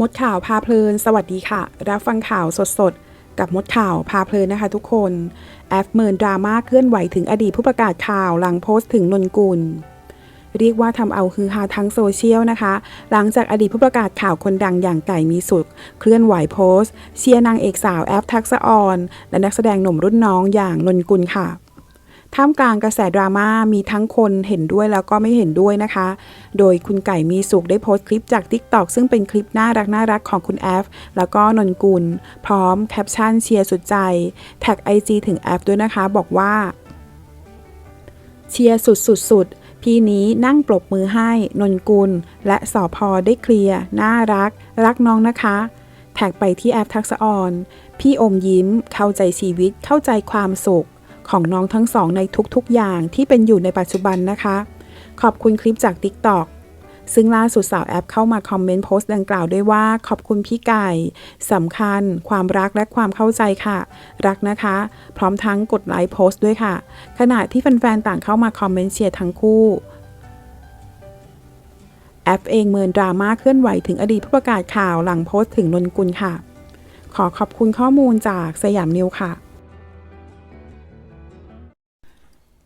มดข่าวพาเพลิน สวัสดีค่ะ รับฟังข่าวสดๆ กับมดข่าวพาเพลินนะคะทุกคน แอฟเมินดราม่าเคลื่อนไหวถึงอดีตผู้ประกาศข่าวหลังโพสต์ถึงนนกุล เรียกว่าทำเอาฮือฮาทั้งโซเชียลนะคะ หลังจากอดีตผู้ประกาศข่าวคนดังอย่างไก่มีสุข เคลื่อนไหวโพสต์ เชียร์นางเอกสาวแอฟทักษะออน และนักแสดงหนุ่มรุ่นน้องอย่างนนกุลค่ะ ท่ามกลางกระแสดราม่ามีทั้งคนเห็นด้วยแล้วก็ไม่เห็นด้วยนะคะ โดยคุณไก่มีสุขได้โพสต์คลิปจาก TikTok ซึ่งเป็นคลิปน่ารักน่ารักของคุณแอฟ แล้วก็นนกุล พร้อมแคปชั่นเชียร์สุดใจ แท็ก IG ถึงแอฟด้วยนะคะ บอกว่า เชียร์สุดสุดสุดพี่นี้นั่งปรบมือให้นนกุล และสอพอได้เคลียร์น่ารัก รักน้องนะคะ แท็กไปที่แอปทักษะออน พี่อมยิ้มเข้าใจชีวิตเข้าใจความสุข ของน้องทั้งสองในทุกๆ อย่างที่เป็นอยู่ในปัจจุบันนะคะ ขอบคุณคลิปจาก TikTok ซึ่งล่าสุดสาวแอปเข้ามาคอมเมนต์โพสต์ดังกล่าวด้วยว่า ขอบคุณพี่ไก่สำคัญ ความรักและความเข้าใจค่ะ รักนะคะ พร้อมทั้งกดไลค์โพสต์ด้วยค่ะ ขณะที่แฟนๆต่างเข้ามาคอมเมนต์เชียร์ทั้งคู่แอปเองเมินดราม่าเคลื่อนไหวถึงอดีตผู้ประกาศข่าวหลังโพสต์ถึงนนกุลค่ะ ขอขอบคุณข้อมูลจากสยามนิวค่ะ